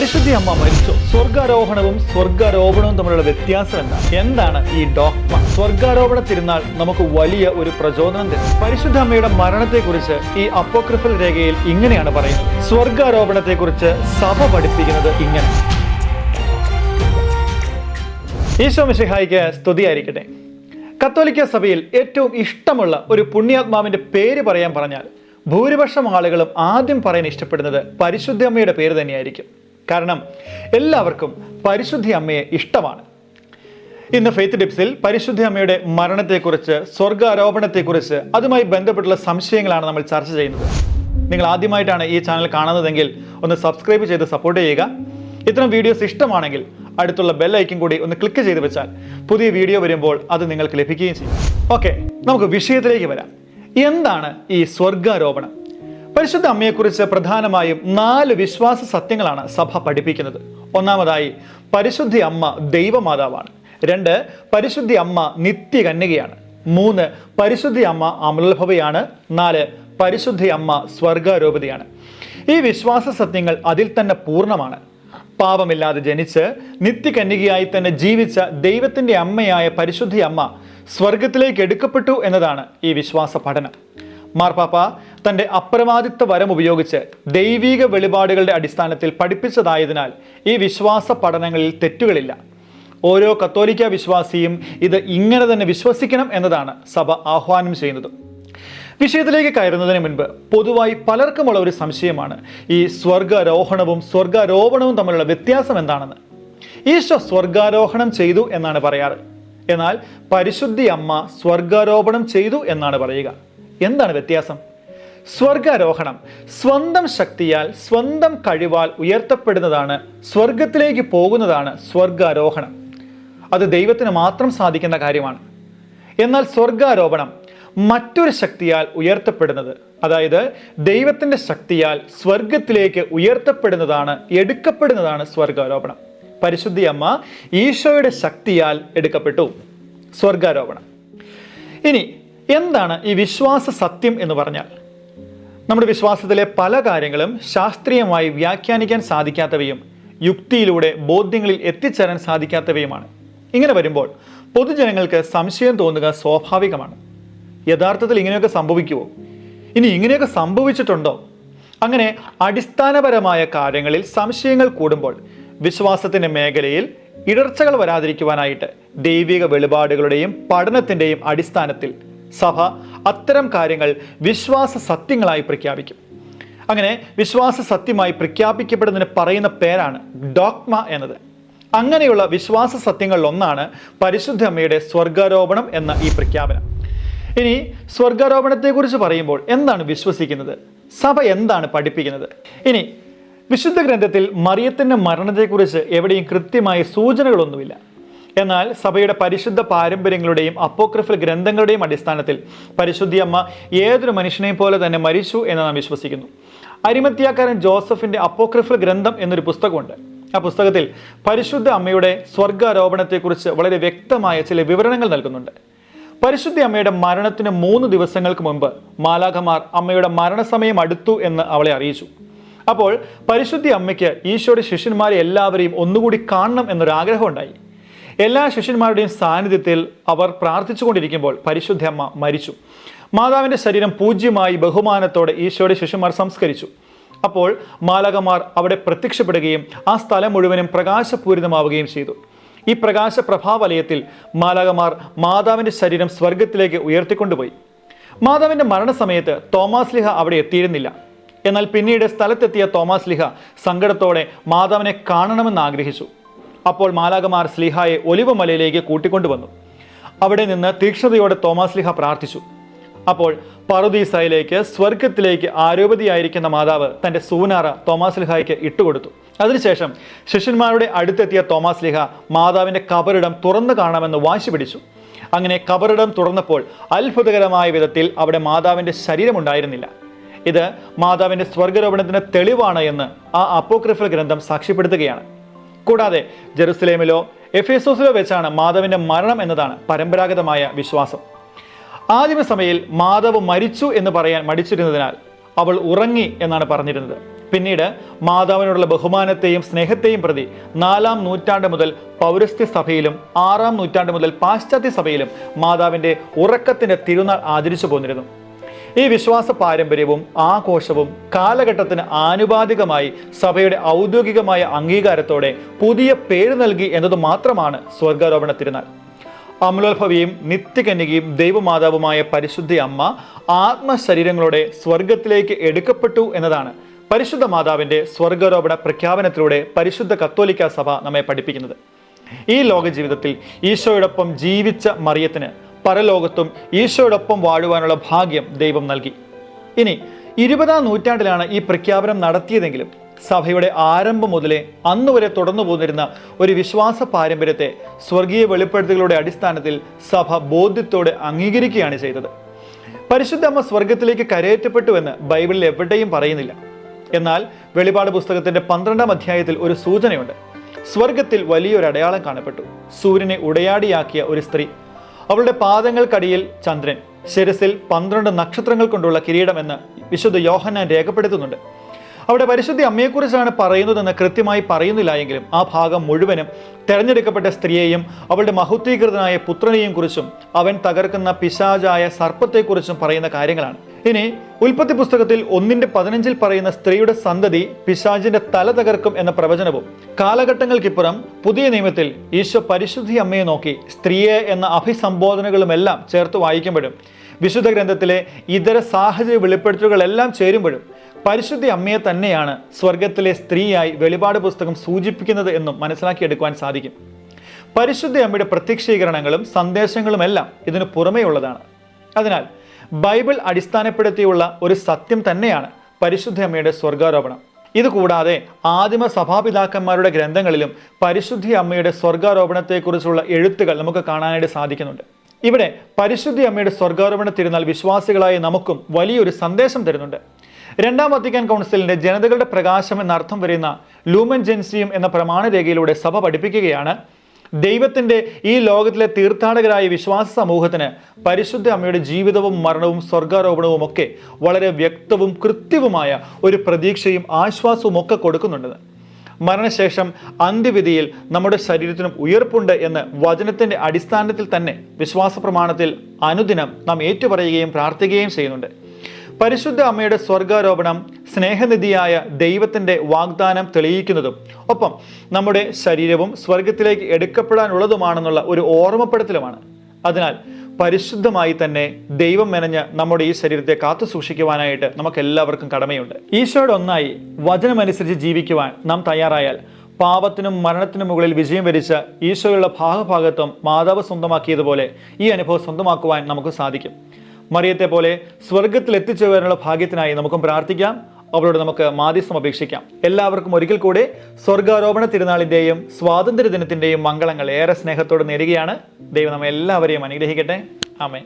പരിശുദ്ധി അമ്മ മരിച്ചു. സ്വർഗാരോഹണവും സ്വർഗാരോപണവും തമ്മിലുള്ള വ്യത്യാസം എന്താണ് എന്താണ് ഈ ഡോക്മ സ്വർഗാരോപണ തിരുനാൾ നമുക്ക് വലിയ ഒരു പ്രചോദനം തരും. പരിശുദ്ധ അമ്മയുടെ മരണത്തെക്കുറിച്ച് ഈ അപ്പോക്രിഫൽ രേഖയിൽ ഇങ്ങനെയാണ് പറയുന്നത്. സ്വർഗാരോപണത്തെക്കുറിച്ച് സഭ പഠിപ്പിക്കുന്നത് ഇങ്ങനെ. ഈശോ മിശിഹായിക്ക് സ്തുതിയായിരിക്കട്ടെ. കത്തോലിക്ക സഭയിൽ ഏറ്റവും ഇഷ്ടമുള്ള ഒരു പുണ്യാത്മാവിന്റെ പേര് പറയാൻ പറഞ്ഞാൽ ഭൂരിപക്ഷം ആളുകളും ആദ്യം പറയാൻ ഇഷ്ടപ്പെടുന്നത് പരിശുദ്ധ അമ്മയുടെ പേര് തന്നെയായിരിക്കും. കാരണം എല്ലാവർക്കും പരിശുദ്ധി അമ്മയെ ഇഷ്ടമാണ്. ഇന്ന് ഫെയ്ത്ത് ടിപ്സിൽ പരിശുദ്ധി അമ്മയുടെ മരണത്തെക്കുറിച്ച് സ്വർഗാരോപണത്തെക്കുറിച്ച് അതുമായി ബന്ധപ്പെട്ടുള്ള സംശയങ്ങളാണ് നമ്മൾ ചർച്ച ചെയ്യുന്നത്. നിങ്ങൾ ആദ്യമായിട്ടാണ് ഈ ചാനൽ കാണുന്നതെങ്കിൽ ഒന്ന് സബ്സ്ക്രൈബ് ചെയ്ത് സപ്പോർട്ട് ചെയ്യുക. ഇത്തരം വീഡിയോസ് ഇഷ്ടമാണെങ്കിൽ അടുത്തുള്ള ബെൽ ഐക്കൺ കൂടി ഒന്ന് ക്ലിക്ക് ചെയ്ത് വെച്ചാൽ പുതിയ വീഡിയോ വരുമ്പോൾ അത് നിങ്ങൾക്ക് ലഭിക്കുകയും ചെയ്യും. ഓക്കെ നമുക്ക് വിഷയത്തിലേക്ക് വരാം. എന്താണ് ഈ സ്വർഗാരോപണം? പരിശുദ്ധ അമ്മയെക്കുറിച്ച് പ്രധാനമായും നാല് വിശ്വാസ സത്യങ്ങളാണ് സഭ പഠിപ്പിക്കുന്നത്. ഒന്നാമതായി പരിശുദ്ധി അമ്മ ദൈവമാതാവാണ്. രണ്ട് പരിശുദ്ധി അമ്മ നിത്യകന്യകയാണ്. മൂന്ന് പരിശുദ്ധി അമ്മ അമലോത്ഭവയാണ് നാല് പരിശുദ്ധി അമ്മ സ്വർഗാരോപതിയാണ്. ഈ വിശ്വാസ സത്യങ്ങൾ അതിൽ തന്നെ പൂർണമാണ്. പാപമില്ലാതെ ജനിച്ച് നിത്യകന്യകയായി തന്നെ ജീവിച്ച ദൈവത്തിന്റെ അമ്മയായ പരിശുദ്ധി അമ്മ സ്വർഗത്തിലേക്ക് എടുക്കപ്പെട്ടു എന്നതാണ് ഈ വിശ്വാസ പഠനം. മാർപ്പാപ്പ തന്റെ അപ്രമാദിത്വ വരം ഉപയോഗിച്ച് ദൈവിക വെളിപാടുകളുടെ അടിസ്ഥാനത്തിൽ പഠിപ്പിച്ചതായതിനാൽ ഈ വിശ്വാസ പഠനങ്ങളിൽ തെറ്റുകളില്ല. ഓരോ കത്തോലിക്ക വിശ്വാസിയും ഇത് ഇങ്ങനെ തന്നെ വിശ്വസിക്കണം എന്നതാണ് സഭ ആഹ്വാനം ചെയ്യുന്നത്. വിഷയത്തിലേക്ക് കയറുന്നതിന് മുൻപ് പൊതുവായി പലർക്കുമുള്ള ഒരു സംശയമാണ് ഈ സ്വർഗാരോഹണവും സ്വർഗാരോപണവും തമ്മിലുള്ള വ്യത്യാസം എന്താണെന്ന്. ഈശോ സ്വർഗാരോഹണം ചെയ്തു എന്നാണ് പറയാറ്. എന്നാൽ പരിശുദ്ധി അമ്മ സ്വർഗാരോപണം ചെയ്തു എന്നാണ് പറയുക. എന്താണ് വ്യത്യാസം? സ്വർഗാരോഹണം സ്വന്തം ശക്തിയാൽ സ്വന്തം കഴിവാൽ ഉയർത്തപ്പെടുന്നതാണ് സ്വർഗത്തിലേക്ക് പോകുന്നതാണ് സ്വർഗാരോഹണം. അത് ദൈവത്തിന് മാത്രം സാധിക്കുന്ന കാര്യമാണ്. എന്നാൽ സ്വർഗാരോപണം മറ്റൊരു ശക്തിയാൽ ഉയർത്തപ്പെടുന്നത് അതായത് ദൈവത്തിന്റെ ശക്തിയാൽ സ്വർഗത്തിലേക്ക് ഉയർത്തപ്പെടുന്നതാണ് എടുക്കപ്പെടുന്നതാണ് സ്വർഗാരോപണം. പരിശുദ്ധി അമ്മ ഈശോയുടെ ശക്തിയാൽ എടുക്കപ്പെട്ടു സ്വർഗാരോപണം. ഇനി എന്താണ് ഈ വിശ്വാസ സത്യം എന്ന് പറഞ്ഞാൽ? നമ്മുടെ വിശ്വാസത്തിലെ പല കാര്യങ്ങളും ശാസ്ത്രീയമായി വ്യാഖ്യാനിക്കാൻ സാധിക്കാത്തവയും യുക്തിയിലൂടെ ബോധ്യങ്ങളിൽ എത്തിച്ചേരാൻ സാധിക്കാത്തവയുമാണ്. ഇങ്ങനെ വരുമ്പോൾ പൊതുജനങ്ങൾക്ക് സംശയം തോന്നുക സ്വാഭാവികമാണ്. യഥാർത്ഥത്തിൽ ഇങ്ങനെയൊക്കെ സംഭവിക്കുമോ ഇനി ഇങ്ങനെയൊക്കെ സംഭവിച്ചിട്ടുണ്ടോ? അങ്ങനെ അടിസ്ഥാനപരമായ കാര്യങ്ങളിൽ സംശയങ്ങൾ കൂടുമ്പോൾ വിശ്വാസത്തിന്റെ മേഖലയിൽ ഇടർച്ചകൾ വരാതിരിക്കുവാനായിട്ട് ദൈവിക വെളിപാടുകളുടെയും പഠനത്തിന്റെയും അടിസ്ഥാനത്തിൽ സഭ അത്തരം കാര്യങ്ങൾ വിശ്വാസ സത്യങ്ങളായി പ്രഖ്യാപിക്കും. അങ്ങനെ വിശ്വാസ സത്യമായി പ്രഖ്യാപിക്കപ്പെടുന്നതിന് പറയുന്ന പേരാണ് ഡോക്മ എന്നത്. അങ്ങനെയുള്ള വിശ്വാസ സത്യങ്ങളിൽ ഒന്നാണ് പരിശുദ്ധ അമ്മയുടെ സ്വർഗാരോപണം എന്ന ഈ പ്രഖ്യാപനം. ഇനി സ്വർഗാരോപണത്തെക്കുറിച്ച് പറയുമ്പോൾ എന്താണ് വിശ്വസിക്കുന്നത്? സഭ എന്താണ് പഠിപ്പിക്കുന്നത്? ഇനി വിശുദ്ധ ഗ്രന്ഥത്തിൽ മറിയത്തിന്റെ മരണത്തെക്കുറിച്ച് എവിടെയും കൃത്യമായ സൂചനകളൊന്നുമില്ല. എന്നാൽ സഭയുടെ പരിശുദ്ധ പാരമ്പര്യങ്ങളുടെയും അപ്പോക്രിഫൽ ഗ്രന്ഥങ്ങളുടെയും അടിസ്ഥാനത്തിൽ പരിശുദ്ധിയമ്മ ഏതൊരു മനുഷ്യനെയും പോലെ തന്നെ മരിച്ചു എന്ന് നാം വിശ്വസിക്കുന്നു. അരിമത്യാക്കാരൻ ജോസഫിന്റെ അപ്പോക്രിഫൽ ഗ്രന്ഥം എന്നൊരു പുസ്തകമുണ്ട്. ആ പുസ്തകത്തിൽ പരിശുദ്ധ അമ്മയുടെ സ്വർഗാരോപണത്തെക്കുറിച്ച് വളരെ വ്യക്തമായ ചില വിവരണങ്ങൾ നൽകുന്നുണ്ട്. പരിശുദ്ധ അമ്മയുടെ മരണത്തിന് മൂന്ന് ദിവസങ്ങൾക്ക് മുമ്പ് മാലാഖമാർ അമ്മയുടെ മരണസമയം അടുത്തു എന്ന് അവളെ അറിയിച്ചു. അപ്പോൾ പരിശുദ്ധി അമ്മയ്ക്ക് ഈശോയുടെ ശിഷ്യന്മാരെ എല്ലാവരെയും ഒന്നുകൂടി കാണണം എന്നൊരാഗ്രഹം ഉണ്ടായി. എല്ലാ ശിഷ്യന്മാരുടെയും സാന്നിധ്യത്തിൽ അവർ പ്രാർത്ഥിച്ചുകൊണ്ടിരിക്കുമ്പോൾ പരിശുദ്ധ അമ്മ മരിച്ചു. മാതാവിന്റെ ശരീരം പൂജ്യമായി ബഹുമാനത്തോടെ ഈശോയുടെ ശിഷ്യന്മാർ സംസ്കരിച്ചു. അപ്പോൾ മാലകമാർ അവിടെ പ്രത്യക്ഷപ്പെടുകയും ആ സ്ഥലം മുഴുവനും പ്രകാശപൂരിതമാവുകയും ചെയ്തു. ഈ പ്രകാശ പ്രഭാവലയത്തിൽ മാലകമാർ മാതാവിന്റെ ശരീരം സ്വർഗത്തിലേക്ക് ഉയർത്തിക്കൊണ്ടുപോയി. മാതാവിന്റെ മരണസമയത്ത് തോമാസ് ലിഹ അവിടെ എത്തിയിരുന്നില്ല. എന്നാൽ പിന്നീട് സ്ഥലത്തെത്തിയ തോമാസ് ലിഹ സങ്കടത്തോടെ മാതാവിനെ കാണണമെന്ന് ആഗ്രഹിച്ചു. അപ്പോൾ മാലാകമാർ സ്ലിഹായെ ഒലിവ് മലയിലേക്ക് കൂട്ടിക്കൊണ്ടുവന്നു. അവിടെ നിന്ന് തീക്ഷ്ണതയോടെ തോമസ് ലിഹ പ്രാർത്ഥിച്ചു. അപ്പോൾ പറുദീസയിലേക്ക് സ്വർഗത്തിലേക്ക് ആരോപതിയായിരിക്കുന്ന മാതാവ് തന്റെ സൂനാറ തോമാസ് ലിഹായ്ക്ക് ഇട്ടുകൊടുത്തു. അതിനുശേഷം ശിഷ്യന്മാരുടെ അടുത്തെത്തിയ തോമാസ് ലിഹ മാതാവിന്റെ കബറിടം തുറന്നു കാണാമെന്ന് വാശി പിടിച്ചു. അങ്ങനെ കബറിടം തുറന്നപ്പോൾ അത്ഭുതകരമായ വിധത്തിൽ അവിടെ മാതാവിന്റെ ശരീരമുണ്ടായിരുന്നില്ല. ഇത് മാതാവിന്റെ സ്വർഗരോപണത്തിന് തെളിവാണ് എന്ന് ആ അപ്പോക്രിഫൽ ഗ്രന്ഥം സാക്ഷ്യപ്പെടുത്തുകയാണ്. കൂടാതെ ജെറുസലേമിലോ എഫേസോസിലോ വെച്ചാണ് മാധവിന്റെ മരണം എന്നതാണ് പരമ്പരാഗതമായ വിശ്വാസം. ആദിമസമയിൽ മാധവ് മരിച്ചു എന്ന് പറയാൻ മടിച്ചിരുന്നതിനാൽ അവൾ ഉറങ്ങി എന്നാണ് പറഞ്ഞിരുന്നത്. പിന്നീട് മാധവനോടുള്ള ബഹുമാനത്തെയും സ്നേഹത്തെയും പ്രതി നാലാം നൂറ്റാണ്ട് മുതൽ പൗരസ്ത്യ സഭയിലും ആറാം നൂറ്റാണ്ട് മുതൽ പാശ്ചാത്യ സഭയിലും മാതാവിന്റെ ഉറക്കത്തിന്റെ തിരുനാൾ ആചരിച്ചു പോന്നിരുന്നു. ഈ വിശ്വാസ പാരമ്പര്യവും ആഘോഷവും കാലഘട്ടത്തിന് ആനുപാതികമായി സഭയുടെ ഔദ്യോഗികമായ അംഗീകാരത്തോടെ പുതിയ പേര് നൽകി എന്നത് മാത്രമാണ് സ്വർഗാരോപണ തിരുനാൾ. അമലോത്ഭവിയും നിത്യകന്യകയും ദൈവമാതാവുമായ പരിശുദ്ധ അമ്മ ആത്മശരീരങ്ങളോടെ സ്വർഗത്തിലേക്ക് എടുക്കപ്പെട്ടു എന്നതാണ് പരിശുദ്ധ മാതാവിന്റെ സ്വർഗാരോപണ പ്രഖ്യാപനത്തിലൂടെ പരിശുദ്ധ കത്തോലിക്ക സഭ നമ്മെ പഠിപ്പിക്കുന്നത്. ഈ ലോക ജീവിതത്തിൽ ഈശോയോടൊപ്പം ജീവിച്ച മറിയത്തിന് പരലോകത്തും ഈശോയോടൊപ്പം വാഴുവാനുള്ള ഭാഗ്യം ദൈവം നൽകി. ഇനി ഇരുപതാം നൂറ്റാണ്ടിലാണ് ഈ പ്രഖ്യാപനം നടത്തിയതെങ്കിലും സഭയുടെ ആരംഭം മുതലേ അന്നുവരെ തുടർന്നു പോന്നിരുന്ന ഒരു വിശ്വാസ പാരമ്പര്യത്തെ സ്വർഗീയ വെളിപ്പെടുത്തലുകളുടെ അടിസ്ഥാനത്തിൽ സഭ ബോധ്യത്തോടെ അംഗീകരിക്കുകയാണ് ചെയ്തത്. പരിശുദ്ധ അമ്മ സ്വർഗത്തിലേക്ക് കരയേറ്റപ്പെട്ടുവെന്ന് ബൈബിളിൽ എവിടെയും പറയുന്നില്ല. എന്നാൽ വെളിപാട് പുസ്തകത്തിന്റെ പന്ത്രണ്ടാം അധ്യായത്തിൽ ഒരു സൂചനയുണ്ട്. സ്വർഗത്തിൽ വലിയൊരു അടയാളം കാണപ്പെട്ടു. സൂര്യനെ ഉടയാടിയാക്കിയ ഒരു സ്ത്രീ അവളുടെ പാദങ്ങൾക്കടിയിൽ ചന്ദ്രൻ ശിരസിൽ പന്ത്രണ്ട് നക്ഷത്രങ്ങൾ കൊണ്ടുള്ള കിരീടമെന്ന് വിശുദ്ധ യോഹന്നാൻ രേഖപ്പെടുത്തുന്നുണ്ട്. അവിടെ പരിശുദ്ധി അമ്മയെക്കുറിച്ചാണ് പറയുന്നതെന്ന് കൃത്യമായി പറയുന്നില്ല എങ്കിലും ആ ഭാഗം മുഴുവനും തെരഞ്ഞെടുക്കപ്പെട്ട സ്ത്രീയെയും അവളുടെ മഹത്വീകൃതനായ പുത്രനെയും കുറിച്ചും അവൻ തകർക്കുന്ന പിശാചായ സർപ്പത്തെക്കുറിച്ചും പറയുന്ന കാര്യങ്ങളാണ്. ഇനി ഉൽപ്പത്തി പുസ്തകത്തിൽ ഒന്നിന്റെ പതിനഞ്ചിൽ പറയുന്ന സ്ത്രീയുടെ സന്തതി പിശാജിന്റെ തല തകർക്കും എന്ന പ്രവചനവും. കാലഘട്ടങ്ങൾക്കിപ്പുറം പുതിയ നിയമത്തിൽ ഈശോ പരിശുദ്ധി അമ്മയെ നോക്കി സ്ത്രീയെ എന്ന അഭിസംബോധനകളുമെല്ലാം ചേർത്ത് വായിക്കുമ്പോഴും വിശുദ്ധ ഗ്രന്ഥത്തിലെ ഇതര സാഹചര്യ വെളിപ്പെടുത്തലുകളെല്ലാം ചേരുമ്പോഴും പരിശുദ്ധി അമ്മയെ തന്നെയാണ് സ്വർഗത്തിലെ സ്ത്രീയായി വെളിപാട് പുസ്തകം സൂചിപ്പിക്കുന്നത് എന്നും മനസ്സിലാക്കിയെടുക്കുവാൻ സാധിക്കും. പരിശുദ്ധി അമ്മയുടെ പ്രത്യക്ഷീകരണങ്ങളും സന്ദേശങ്ങളുമെല്ലാം ഇതിനു പുറമേയുള്ളതാണ്. അതിനാൽ ബൈബിൾ അടിസ്ഥാനപ്പെടുത്തിയുള്ള ഒരു സത്യം തന്നെയാണ് പരിശുദ്ധ സ്വർഗാരോപണം ഇതുകൂടാതെ ആദിമ സഭാപിതാക്കന്മാരുടെ ഗ്രന്ഥങ്ങളിലും പരിശുദ്ധി അമ്മയുടെ സ്വർഗാരോപണത്തെക്കുറിച്ചുള്ള എഴുത്തുകൾ നമുക്ക് കാണാനായിട്ട് സാധിക്കുന്നുണ്ട്. ഇവിടെ പരിശുദ്ധി അമ്മയുടെ സ്വർഗാരോപണ തിരുനാൾ വിശ്വാസികളായ നമുക്കും വലിയൊരു സന്ദേശം തരുന്നുണ്ട്. രണ്ടാം വത്തിക്കാൻ കൗൺസിലിന്റെ ജനതകളുടെ പ്രകാശം എന്നർത്ഥം വരുന്ന ലൂമൻ ജെൻസിയും എന്ന പ്രമാണരേഖയിലൂടെ സഭ പഠിപ്പിക്കുകയാണ് ദൈവത്തിന്റെ ഈ ലോകത്തിലെ തീർത്ഥാടകരായ വിശ്വാസ സമൂഹത്തിന് പരിശുദ്ധ അമ്മയുടെ ജീവിതവും മരണവും സ്വർഗാരോപണവും ഒക്കെ വളരെ വ്യക്തവും കൃത്യവുമായ ഒരു പ്രതീക്ഷയും ആശ്വാസവും ഒക്കെ കൊടുക്കുന്നുണ്ട്. മരണശേഷം അന്ത്യവിധിയിൽ നമ്മുടെ ശരീരത്തിനും ഉയർപ്പുണ്ട് എന്ന് വചനത്തിന്റെ അടിസ്ഥാനത്തിൽ തന്നെ വിശ്വാസ പ്രമാണത്തിൽ അനുദിനം നാം ഏറ്റുപറയുകയും പ്രാർത്ഥിക്കുകയും ചെയ്യുന്നുണ്ട്. പരിശുദ്ധ അമ്മയുടെ സ്വർഗാരോപണം സ്നേഹനിധിയായ ദൈവത്തിന്റെ വാഗ്ദാനം തെളിയിക്കുന്നതും ഒപ്പം നമ്മുടെ ശരീരവും സ്വർഗത്തിലേക്ക് എടുക്കപ്പെടാനുള്ളതുമാണെന്നുള്ള ഒരു ഓർമ്മപ്പെടുത്തലുമാണ്. അതിനാൽ പരിശുദ്ധമായി തന്നെ ദൈവം മെനഞ്ഞ് നമ്മുടെ ഈ ശരീരത്തെ കാത്തു സൂക്ഷിക്കുവാനായിട്ട് നമുക്ക് എല്ലാവർക്കും കടമയുണ്ട്. ഈശോയുടെ ഒന്നായി വചനമനുസരിച്ച് ജീവിക്കുവാൻ നാം തയ്യാറായാൽ പാപത്തിനും മരണത്തിനും മുകളിൽ വിജയം വരിച്ച ഈശോയുള്ള ഭാഗഭാഗത്വം മാതാവ് സ്വന്തമാക്കിയതുപോലെ ഈ അനുഭവം സ്വന്തമാക്കുവാൻ നമുക്ക് സാധിക്കും. മറിയത്തെ പോലെ സ്വർഗത്തിൽ എത്തിച്ചേരാനുള്ള ഭാഗ്യത്തിനായി നമുക്കും പ്രാർത്ഥിക്കാം. അവളോട് നമുക്ക് മാധ്യസ്ഥം അപേക്ഷിക്കാം. എല്ലാവർക്കും ഒരിക്കൽ കൂടെ സ്വർഗാരോപണ തിരുനാളിന്റെയും സ്വാതന്ത്ര്യ ദിനത്തിന്റെയും മംഗളങ്ങൾ ഏറെ സ്നേഹത്തോടെ നേരുകയാണ്. ദൈവം നമ്മെ എല്ലാവരെയും അനുഗ്രഹിക്കട്ടെ. ആമേ